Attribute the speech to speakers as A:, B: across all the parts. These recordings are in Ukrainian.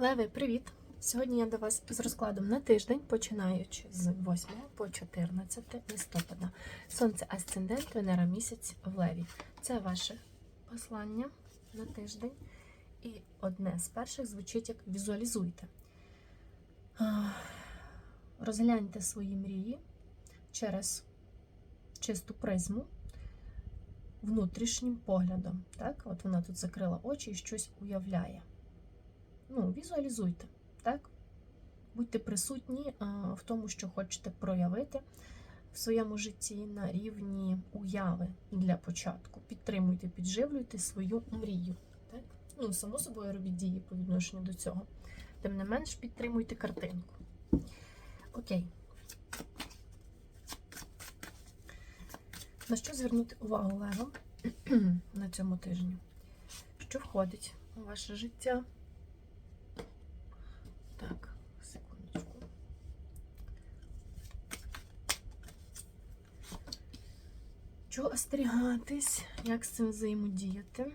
A: Леви, привіт! Сьогодні я до вас з розкладом на тиждень, починаючи з 8 по 14 листопада. Сонце Асцендент, Венера місяць в Леві. Це ваше послання на тиждень. І одне з перших звучить як візуалізуйте. Розгляньте свої мрії через чисту призму внутрішнім поглядом. Так? От вона тут закрила очі і щось уявляє ну, візуалізуйте, так? Будьте присутні в тому, що хочете проявити в своєму житті на рівні уяви для початку. Підтримуйте, підживлюйте свою мрію. Так? Ну, само собою робіть дії по відношенню до цього. Тим не менш, підтримуйте картинку. Окей. На що звернути увагу Лева на цьому тижні? Що входить у ваше життя? Так, секундочку. Чого остерігатись? Як з цим взаємодіяти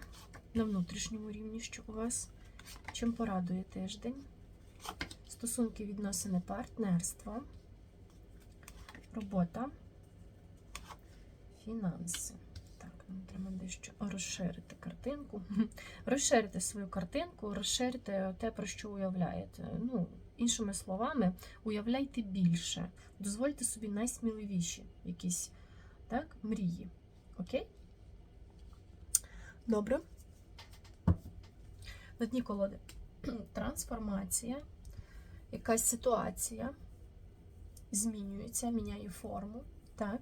A: на внутрішньому рівні, що у вас? Чим порадує тиждень? Стосунки, відносини, партнерство, робота, фінанси. Так, нам треба дещо розширити картинку. Розширити свою картинку, розширити те, про що уявляєте. Ну, іншими словами, уявляйте більше. Дозвольте собі найсміливіші якісь так, мрії. Окей? Добре. На дні колоди трансформація, якась ситуація змінюється, міняє форму. Так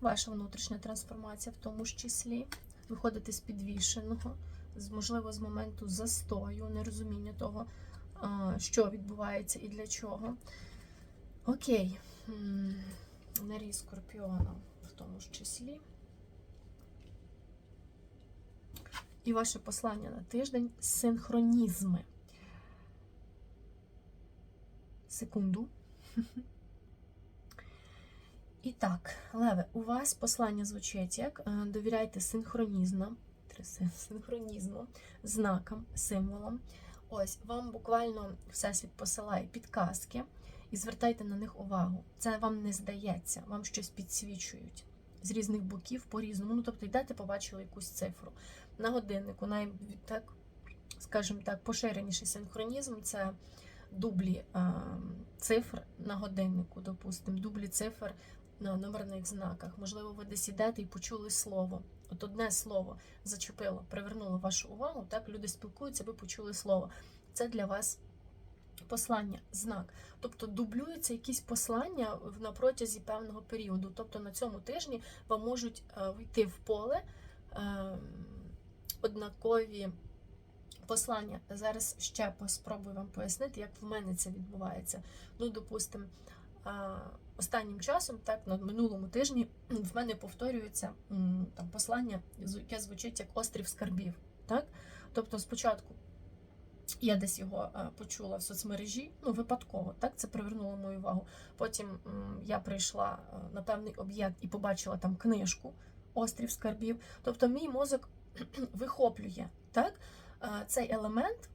A: ваша внутрішня трансформація, в тому ж числі, виходити з підвішеного, можливо, з моменту застою, нерозуміння того, що відбувається і для чого. Окей, нарій скорпіона в тому ж числі. І ваше послання на тиждень синхронізми. Секунду. І так, Леве, у вас послання звучить як е, довіряйте синхронізмам, синхронізму, знакам, символам. Ось вам буквально Всесвіт посилає підказки і звертайте на них увагу. Це вам не здається, вам щось підсвічують з різних боків по-різному. Ну, тобто, йдете, побачили якусь цифру. На годиннику, най, так, скажімо так, поширеніший синхронізм це дублі е, цифр на годиннику, допустимо, дублі цифр на номерних знаках. Можливо, ви десь ідете і почули слово. От одне слово зачепило, привернуло вашу увагу. Так, люди спілкуються, ви почули слово. Це для вас послання, знак. Тобто дублюються якісь послання на протязі певного періоду. Тобто на цьому тижні вам можуть вийти в поле е, однакові. Послання зараз ще спробую вам пояснити, як в мене це відбувається. Ну, допустимо, останнім часом, так, на минулому тижні, в мене повторюється там послання, яке звучить як острів скарбів. Так? Тобто, спочатку я десь його почула в соцмережі, ну, випадково, так, це привернуло мою увагу. Потім я прийшла на певний об'єкт і побачила там книжку Острів скарбів. Тобто, мій мозок вихоплює так, цей елемент.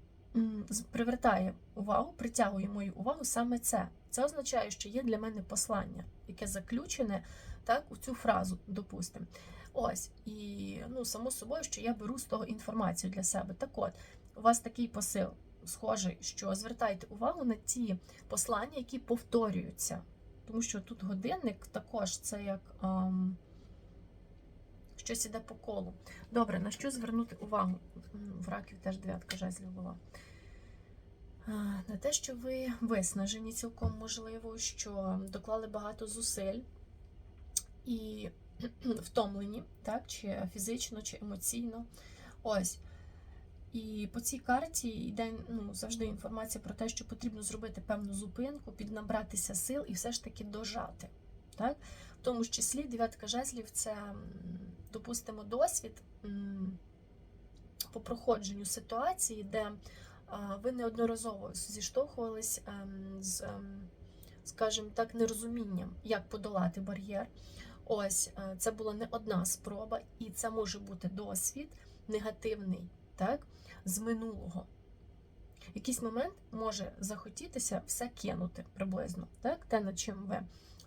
A: Привертає увагу, притягує мою увагу саме це. Це означає, що є для мене послання, яке заключене так, у цю фразу, допустимо. Ось, і ну, само собою, що я беру з того інформацію для себе. Так от, у вас такий посил схожий, що звертайте увагу на ті послання, які повторюються. Тому що тут годинник також це як ам, щось іде по колу. Добре, на що звернути увагу? В раків теж дев'ятка жезлів була на те, що ви виснажені, цілком можливо, що доклали багато зусиль і втомлені, так, чи фізично, чи емоційно. Ось. І по цій карті йде ну, завжди інформація про те, що потрібно зробити певну зупинку, піднабратися сил і все ж таки дожати. Так? В тому ж числі дев'ятка жезлів це, допустимо, досвід по проходженню ситуації, де ви неодноразово зіштовхувались ем, з, ем, скажімо так, нерозумінням, як подолати бар'єр. Ось е, це була не одна спроба, і це може бути досвід негативний, так, з минулого. якийсь момент може захотітися все кинути приблизно. Так? Те, над чим ви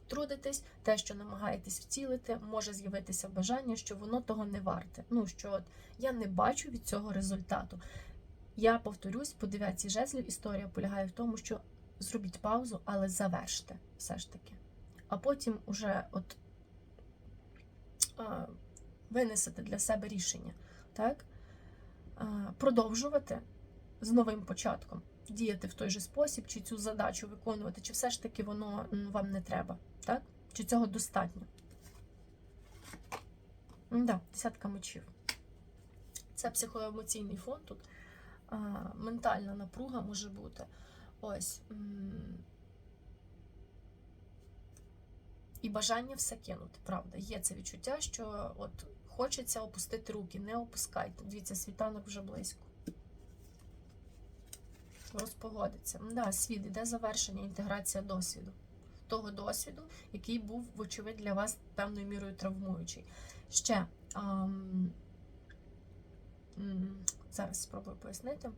A: трудитесь, те, що намагаєтесь втілити, може з'явитися бажання, що воно того не варте. Ну що от я не бачу від цього результату. Я повторюсь, по дев'ятці жезлів історія полягає в тому, що зробіть паузу, але заверште все ж таки. А потім уже от а, винесете для себе рішення, так? А, продовжувати з новим початком, діяти в той же спосіб, чи цю задачу виконувати, чи все ж таки воно вам не треба, так? Чи цього достатньо? Да, десятка мечів. Це психоемоційний фон тут. А, ментальна напруга може бути. Ось. І бажання все кинути, правда. Є це відчуття, що от хочеться опустити руки, не опускайте. Дивіться, світанок вже близько. Розпогодиться. Да, світ іде завершення, інтеграція досвіду. Того досвіду, який був, вочевидь, для вас певною мірою травмуючий. Ще ам, зараз спробую пояснити.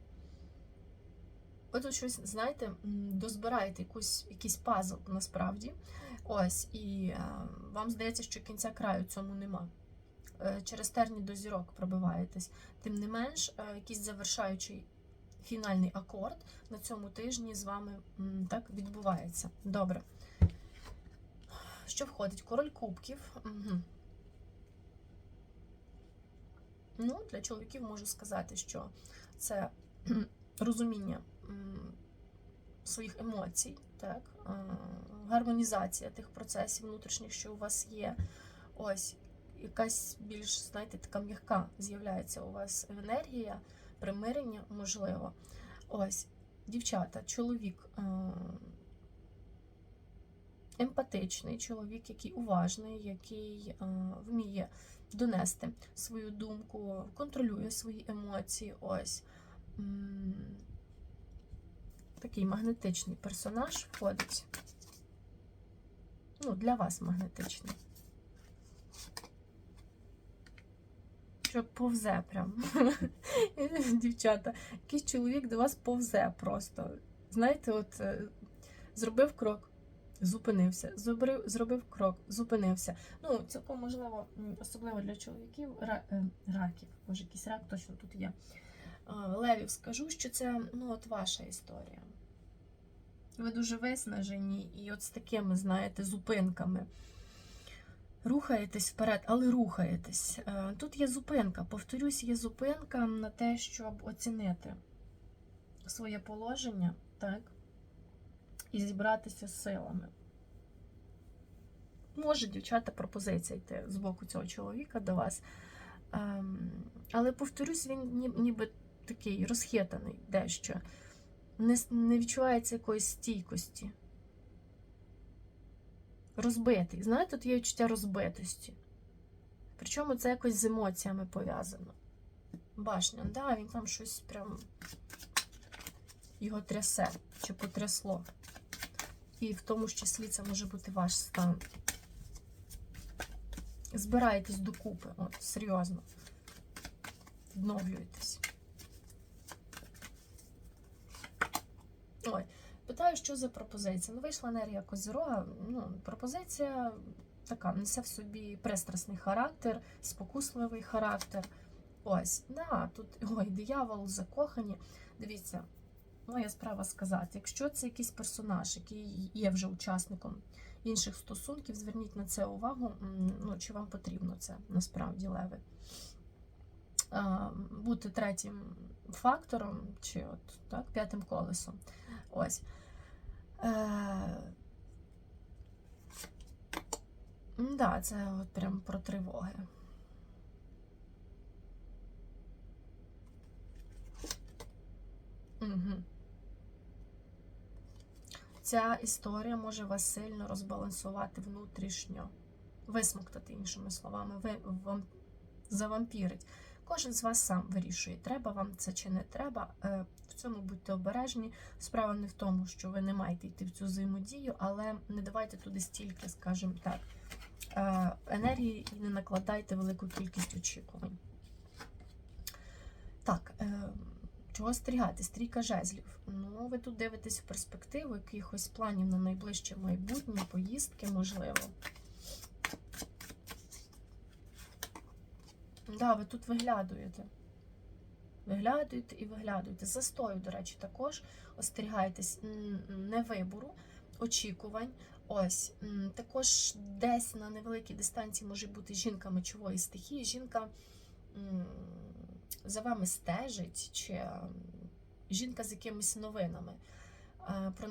A: Ви тут щось, знаєте, дозбираєте якусь, якийсь пазл насправді. Ось, і е, вам здається, що кінця краю цьому нема. Е, через терні до зірок пробиваєтесь. Тим не менш, е, якийсь завершаючий фінальний акорд на цьому тижні з вами так відбувається. Добре. Що входить? Король кубків. Угу. Ну, для чоловіків можу сказати, що це розуміння своїх емоцій, так, е, гармонізація тих процесів внутрішніх, що у вас є. Ось якась більш, знаєте, така м'яка з'являється у вас енергія, примирення, можливо. Ось, дівчата, чоловік е, емпатичний, чоловік, який уважний, який е, вміє донести свою думку, контролює свої емоції. Ось. Такий магнетичний персонаж входить. Ну, для вас магнетичний. Що повзе прям. Дівчата, якийсь чоловік до вас повзе просто. Знаєте, от е, зробив крок, зупинився, зробив, зробив крок, зупинився. Ну, цілком можливо, особливо для чоловіків, е, раків, може, якийсь рак точно тут є. Левів скажу, що це ну, от ваша історія. Ви дуже виснажені, і от з такими, знаєте, зупинками. Рухаєтесь вперед, але рухаєтесь. Е, Тут є зупинка. Повторюсь, є зупинка на те, щоб оцінити своє положення, так? І зібратися з силами. Може, дівчата, пропозиція йти з боку цього чоловіка до вас. Ем, Але повторюсь, він ніби такий розхитаний дещо. Не відчувається якоїсь стійкості. Розбитий. Знаєте, тут є відчуття розбитості. Причому це якось з емоціями пов'язано. Башня, да, він там щось прям його трясе чи потрясло. І в тому ж числі це може бути ваш стан. Збираєтесь докупи, от, серйозно. Відновлюєтесь. Ой, питаю, що за пропозиція. Ну, вийшла енергія Козирога. Ну, пропозиція така, несе в собі пристрасний характер, спокусливий характер. Ось, да, тут ой, диявол, закохані. Дивіться, моя справа сказати, якщо це якийсь персонаж, який є вже учасником інших стосунків, зверніть на це увагу, ну, чи вам потрібно це насправді леви. Бути третім фактором, чи от так, п'ятим колесом. Ось. Е, да, це от прям про тривоги. Угу. Ця історія може вас сильно розбалансувати внутрішньо, висмоктати, іншими словами, ви, вам, завампірить. Кожен з вас сам вирішує, треба вам це чи не треба. Е, В цьому будьте обережні. Справа не в тому, що ви не маєте йти в цю взаємодію, але не давайте туди стільки, скажімо так, е, енергії і не накладайте велику кількість очікувань. Так, е, Чого стрігати? Стрійка жезлів. Ну, ви тут дивитесь в перспективу якихось планів на найближче майбутнє, поїздки, можливо. Да, ви тут виглядуєте. Виглядуєте і виглядуєте. Застою, до речі, також остерігайтесь не вибору, очікувань. Ось також десь на невеликій дистанції може бути жінка мечової стихії. Жінка за вами стежить, чи жінка з якимись новинами е, про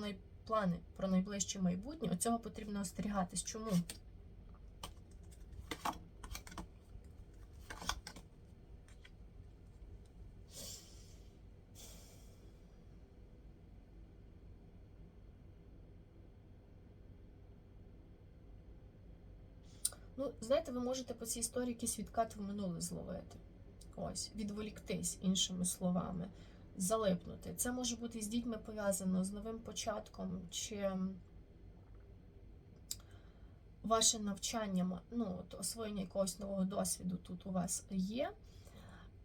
A: плани про найближче майбутнє. Оцього потрібно остерігатись. Чому? Ну, знаєте, ви можете по цій історії якийсь відкат в минуле зловити. Ось, відволіктись, іншими словами, залипнути. Це може бути з дітьми пов'язано, з новим початком, чи ваше навчання, ну, от освоєння якогось нового досвіду тут у вас є.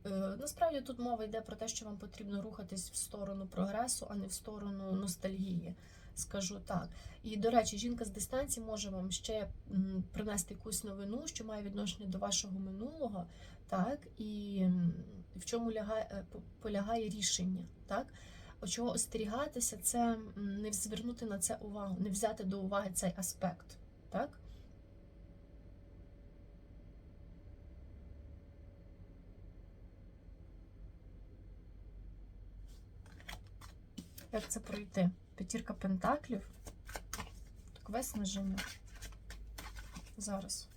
A: Е, Насправді тут мова йде про те, що вам потрібно рухатись в сторону прогресу, а не в сторону ностальгії, скажу так. І, до речі, жінка з дистанції може вам ще принести якусь новину, що має відношення до вашого минулого, так, і в чому лягає, е, полягає рішення, так. Чого остерігатися, це не звернути на це увагу, не взяти до уваги цей аспект, так. Як це пройти? П'ятірка пентаклів. Так виснаження. Зараз.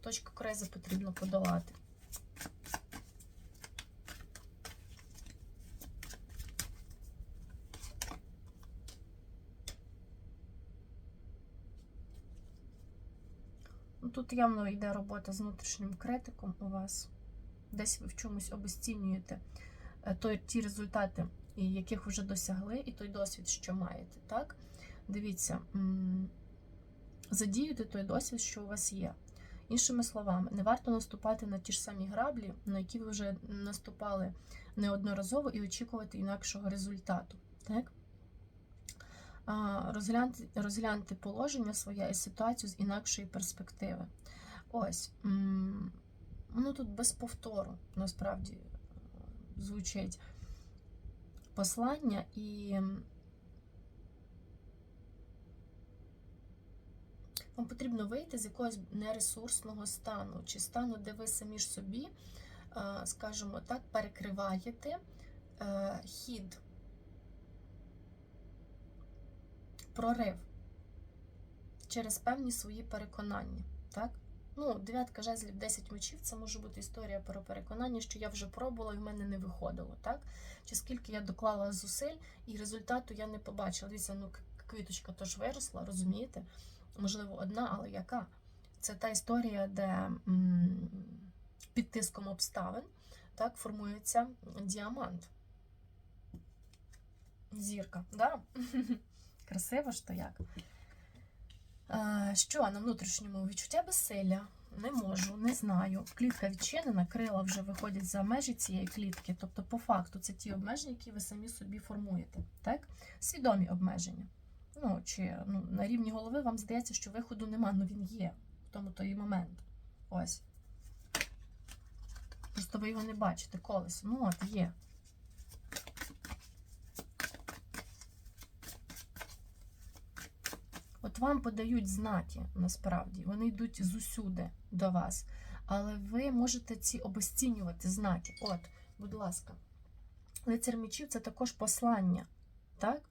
A: Точка кризи потрібно подолати. Ну, Тут явно йде робота з внутрішнім критиком у вас. Десь ви в чомусь обесцінюєте е, ті результати, і яких вже досягли, і той досвід, що маєте. Так? Дивіться, задіюйте той досвід, що у вас є. Іншими словами, не варто наступати на ті ж самі граблі, на які ви вже наступали неодноразово, і очікувати інакшого результату. Так? Розгляньте, розгляньте положення своє і ситуацію з інакшої перспективи. Ось. Ну тут без повтору насправді е, звучить послання і вам потрібно вийти з якогось нересурсного стану, чи стану, де ви самі ж собі, е, скажімо так, перекриваєте е, хід, прорив через певні свої переконання. Так? Ну, дев'ятка жезлів, 10 мечів це може бути історія про переконання, що я вже пробувала і в мене не виходило. так? Чи скільки я доклала зусиль, і результату я не побачила. Дивіться, ну квіточка тож виросла, розумієте? Можливо, одна, але яка? Це та історія, де м, під тиском обставин так, формується діамант. Зірка, да? Красиво ж то як. Що на внутрішньому відчуття безсилля? Не можу, не знаю. Клітка відчинена, крила вже виходять за межі цієї клітки. Тобто, по факту, це ті обмеження, які ви самі собі формуєте. Так? Свідомі обмеження. Ну, чи ну, на рівні голови вам здається, що виходу нема, ну він є в тому той момент. Ось. Просто ви його не бачите колесо. Ну, от є. Вам подають знаки насправді, вони йдуть зусюди до вас. Але ви можете ці обесцінювати знаки. От, будь ласка, лицар мечів це також послання, так?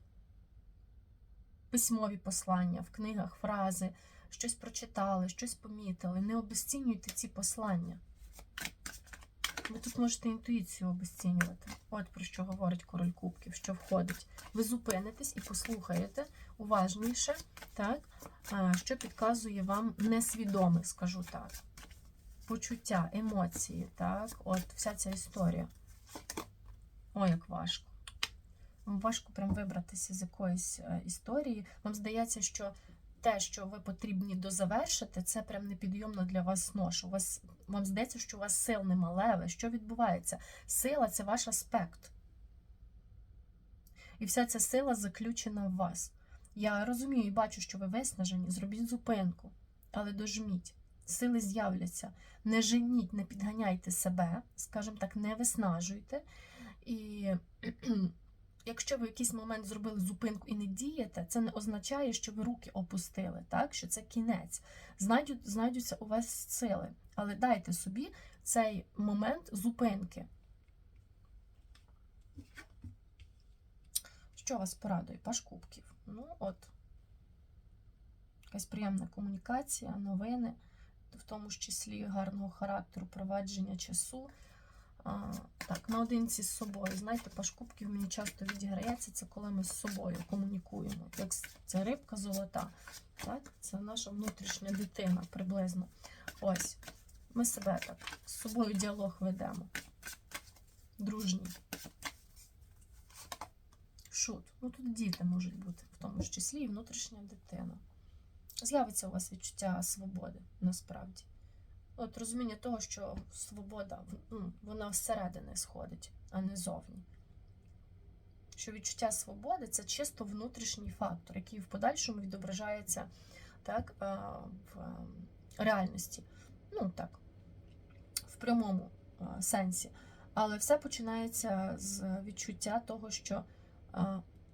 A: Письмові послання в книгах, фрази, щось прочитали, щось помітили. Не обесцінюйте ці послання. Ви тут можете інтуїцію обесцінювати. От про що говорить король кубків, що входить. Ви зупинитесь і послухаєте уважніше, так, що підказує вам несвідоме, скажу так. Почуття, емоції, так, от вся ця історія. Ой, як важко. Вам важко прям вибратися з якоїсь е, історії. Вам здається, що те, що ви потрібні дозавершити, це прям непідйомно для вас нош. У вас вам здається, що у вас сил нема леве. Що відбувається? Сила це ваш аспект. І вся ця сила заключена в вас. Я розумію і бачу, що ви виснажені, зробіть зупинку, але дожміть. Сили з'являться. Не женіть, не підганяйте себе, скажімо так, не виснажуйте. І якщо ви в якийсь момент зробили зупинку і не дієте, це не означає, що ви руки опустили, так? що це кінець. Знайдуть, знайдуться у вас сили. Але дайте собі цей момент зупинки. Що вас порадує? Паш кубків. Ну, от. Якась приємна комунікація, новини, в тому числі гарного характеру, провадження часу. А, так, наодинці з собою. Знаєте, паш кубків мені часто відіграється, це коли ми з собою комунікуємо. Як це рибка золота. Так? Це наша внутрішня дитина приблизно. Ось. Ми себе так з собою діалог ведемо. Дружній. Шут. Ну тут діти можуть бути, в тому числі і внутрішня дитина. З'явиться у вас відчуття свободи насправді. От розуміння того, що свобода ну, вона всередини сходить, а не зовні. Що відчуття свободи це чисто внутрішній фактор, який в подальшому відображається так, в реальності. Ну так, в прямому сенсі. Але все починається з відчуття того, що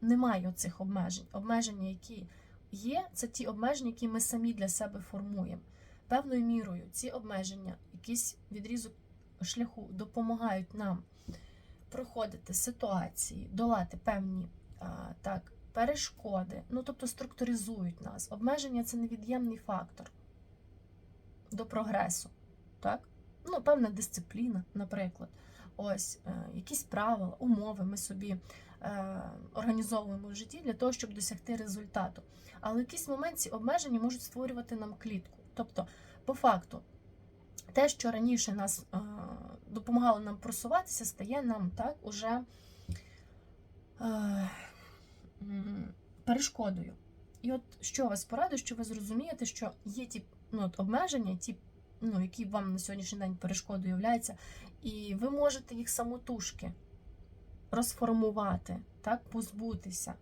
A: немає цих обмежень. Обмеження, які є, це ті обмеження, які ми самі для себе формуємо. Певною мірою ці обмеження, якийсь відрізок шляху допомагають нам проходити ситуації, долати певні так, перешкоди, ну тобто структуризують нас. Обмеження це невід'ємний фактор до прогресу. Так? Ну, певна дисципліна, наприклад. Ось е, якісь правила, умови ми собі е, організовуємо в житті для того, щоб досягти результату. Але в якийсь момент ці обмеження можуть створювати нам клітку. Тобто, по факту, те, що раніше нас е, допомагало нам просуватися, стає нам так уже е, перешкодою. І от що вас порадує, що ви зрозумієте, що є ті ну, от обмеження, ті, ну, які вам на сьогоднішній день перешкодою являються, і ви можете їх самотужки розформувати, так, позбутися.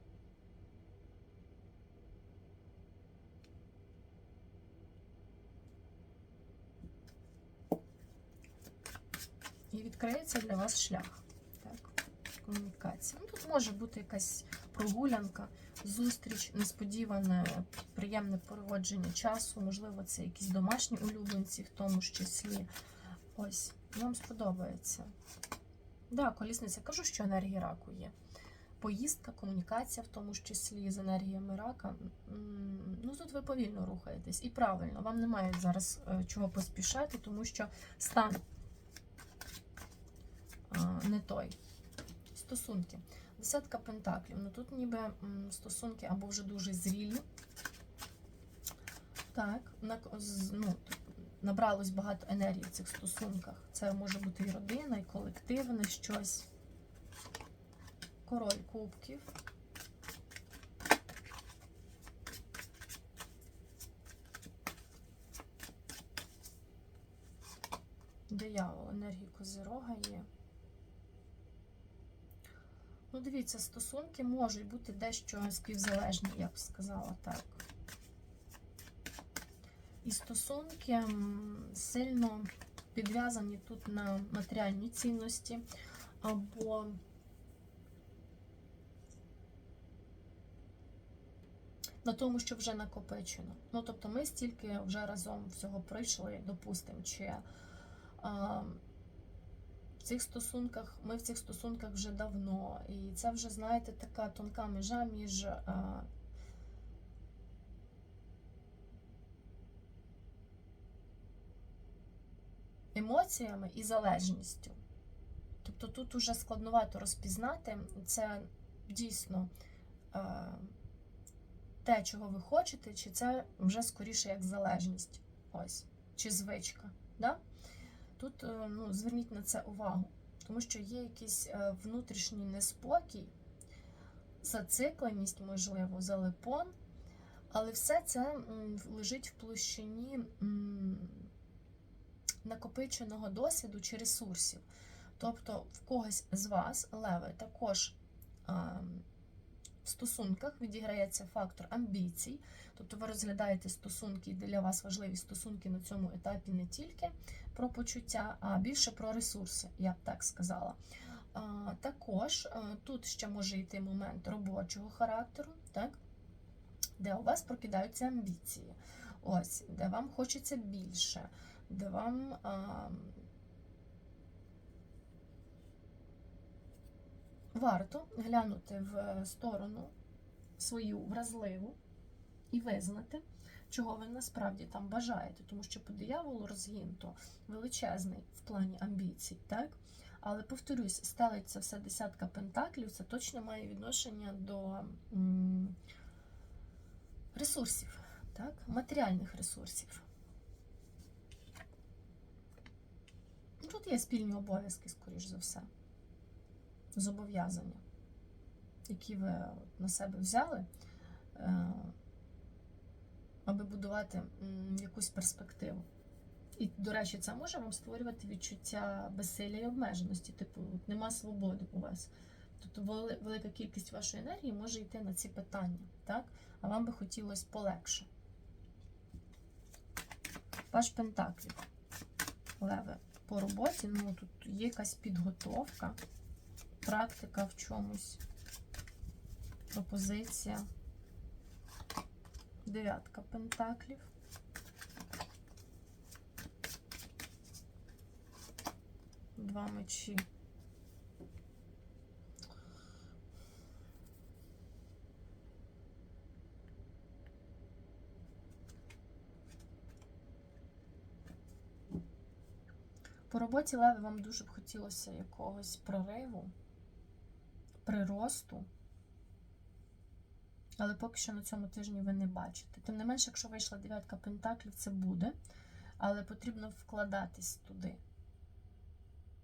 A: Відкриється для вас шлях. Так, комунікація. Ну, тут може бути якась прогулянка, зустріч, несподіване, приємне проводження часу, можливо, це якісь домашні улюбленці, в тому ж числі. Ось, вам сподобається. Да, колісниця. Кажу, що енергія раку є. Поїздка, комунікація, в тому ж числі з енергіями рака. Ну тут ви повільно рухаєтесь. І правильно, вам немає зараз е, чого поспішати, тому що стан не той. Стосунки. Десятка пентаклів. Ну тут ніби стосунки або вже дуже зрілі. Так, ну, набралось багато енергії в цих стосунках. Це може бути і родина, і колективне щось. Король кубків. Диявол, енергії козирога є. Ну, дивіться, стосунки можуть бути дещо співзалежні, я б сказала так. І стосунки сильно підв'язані тут на матеріальні цінності або на тому, що вже накопичено. Ну, тобто ми стільки вже разом всього пройшли, допустимо, чи цих стосунках, ми в цих стосунках вже давно. І це вже, знаєте, така тонка межа між а, емоціями і залежністю. Тобто тут уже складновато розпізнати, це дійсно е, те, чого ви хочете, чи це вже скоріше як залежність, ось, чи звичка. Да? Тут е, ну, зверніть на це увагу, тому що є якийсь е, внутрішній неспокій, зацикленість, можливо, залипон, але все це лежить в площині накопиченого досвіду чи ресурсів. Тобто в когось з вас, леви, також а, в стосунках відіграється фактор амбіцій, тобто ви розглядаєте стосунки, і для вас важливі стосунки на цьому етапі не тільки про почуття, а більше про ресурси, я б так сказала. Також е, тут ще може йти момент робочого характеру, так? де у вас прокидаються амбіції, ось, де вам хочеться більше, де вам. Варто глянути в сторону свою вразливу і визнати, чого ви насправді там бажаєте, тому що по дияволу розгін то величезний в плані амбіцій, так? Але повторюсь, стелиться все десятка пентаклів, це точно має відношення до ресурсів, так? матеріальних ресурсів. Ну, Тут є спільні обов'язки, скоріш за все зобов'язання, які ви на себе взяли, е, аби будувати якусь перспективу. І, до речі, це може вам створювати відчуття безсилля і обмеженості, типу, нема свободи у вас. Тобто велика кількість вашої енергії може йти на ці питання, так? а вам би хотілося полегше. Паш Пентаклів. Леве. По роботі, ну тут є якась підготовка практика в чомусь, пропозиція, дев'ятка пентаклів. Два мечі. По роботі Леви вам дуже б хотілося якогось прориву приросту, але поки що на цьому тижні ви не бачите. Тим не менше, якщо вийшла дев'ятка пентаклів, це буде, але потрібно вкладатись туди,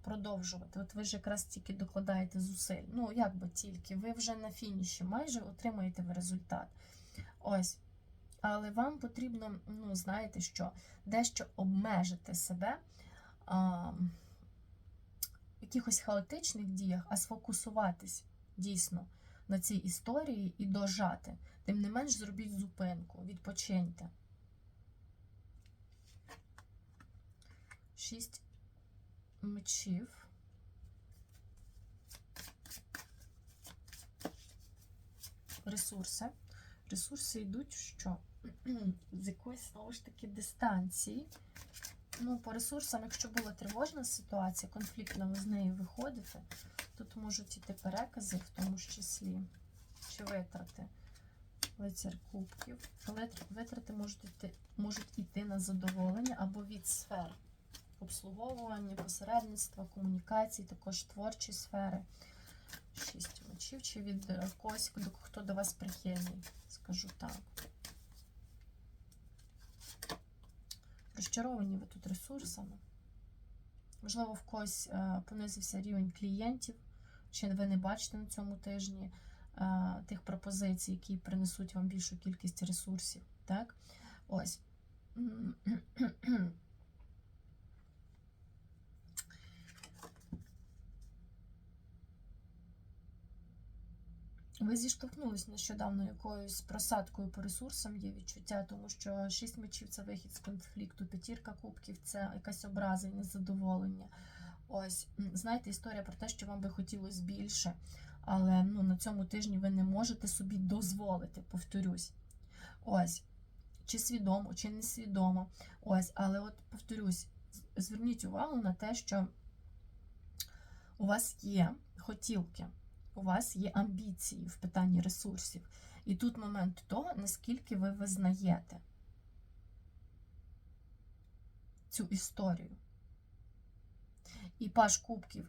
A: продовжувати. От ви ж якраз тільки докладаєте зусиль. Ну, як би тільки, ви вже на фініші майже отримаєте ви результат. Ось. Але вам потрібно, ну, знаєте що, дещо обмежити себе. А, в якихось хаотичних діях, а сфокусуватись дійсно на цій історії і дожати. Тим не менш, зробіть зупинку, відпочиньте. Шість мечів. Ресурси. Ресурси йдуть що? З якоїсь, знову ж таки, дистанції. Ну, по ресурсам, якщо була тривожна ситуація, конфліктна, ви з неї виходите, тут можуть іти перекази, в тому ж числі, чи витрати. Лицар кубків. Витрати можуть іти, можуть іти на задоволення або від сфер обслуговування, посередництва, комунікацій, також творчі сфери. Шість мечів, чи від е, когось, хто до вас прихильний, скажу так. Розчаровані ви тут ресурсами. Можливо, в когось е, понизився рівень клієнтів, чи ви не бачите на цьому тижні е, тих пропозицій, які принесуть вам більшу кількість ресурсів. Так? Ось. Ви зіштовхнулись нещодавно якоюсь просадкою по ресурсам, є відчуття, тому що шість мечів це вихід з конфлікту, п'ятірка кубків це якась образа і незадоволення. Ось, знаєте, історія про те, що вам би хотілося більше, але ну, на цьому тижні ви не можете собі дозволити, повторюсь. Ось, чи свідомо, чи несвідомо. Ось, але от повторюсь, зверніть увагу на те, що у вас є хотілки у вас є амбіції в питанні ресурсів. І тут момент того, наскільки ви визнаєте цю історію. І паш кубків.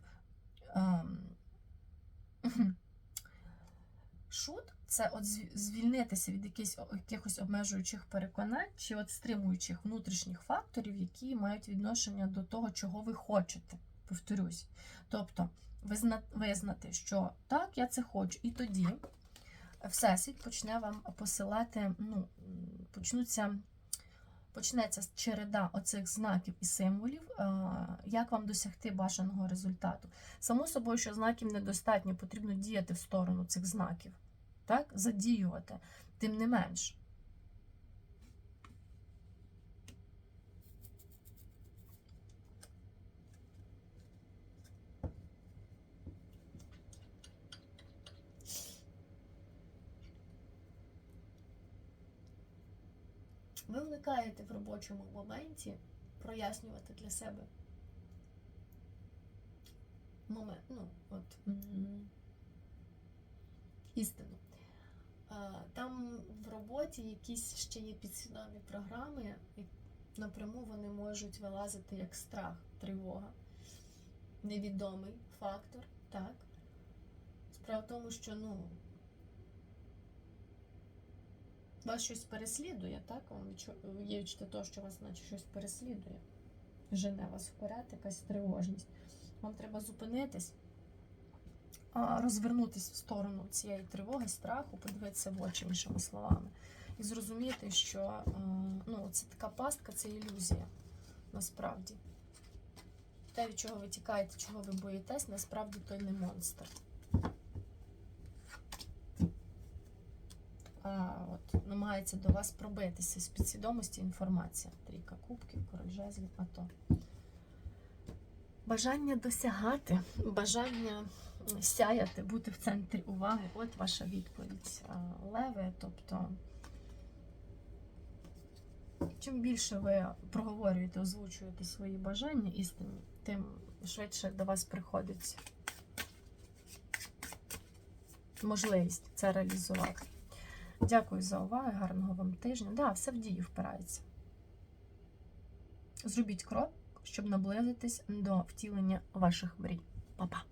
A: Ем, шут це от звільнитися від якихось, якихось обмежуючих переконань чи от стримуючих внутрішніх факторів, які мають відношення до того, чого ви хочете. Повторюсь. Тобто, визна- визнати, що так, я це хочу. І тоді Всесвіт почне вам посилати, ну, почнуться, почнеться череда оцих знаків і символів, е, як вам досягти бажаного результату. Само собою, що знаків недостатньо, потрібно діяти в сторону цих знаків. так, задіювати. Тим не менш. Ви вникаєте в робочому моменті прояснювати для себе момент, ну, от м, істину. Там в роботі якісь ще є підсвідомі програми, і напряму вони можуть вилазити як страх, тривога, невідомий фактор, так? Справа в тому, що ну, вас щось переслідує, так? Є відчуття того, що вас наче щось переслідує. Жене вас вперед, якась тривожність. Вам треба зупинитись, а, розвернутись в сторону цієї тривоги, страху, подивитися в очі іншими словами. І зрозуміти, що ну, це така пастка, це ілюзія насправді. Те, від чого ви тікаєте, чого ви боїтесь, насправді той не монстр. От, намагається до вас пробитися з підсвідомості інформація. Трійка кубків, король жезлів, а то. Бажання досягати, бажання сяяти, бути в центрі уваги. От ваша відповідь. А, Леви, тобто. Чим більше ви проговорюєте, озвучуєте свої бажання істинні, тим швидше до вас приходить можливість це реалізувати. Дякую за увагу, гарного вам тижня. Да, все в дії впирається. Зробіть крок, щоб наблизитись до втілення ваших мрій. Па-па!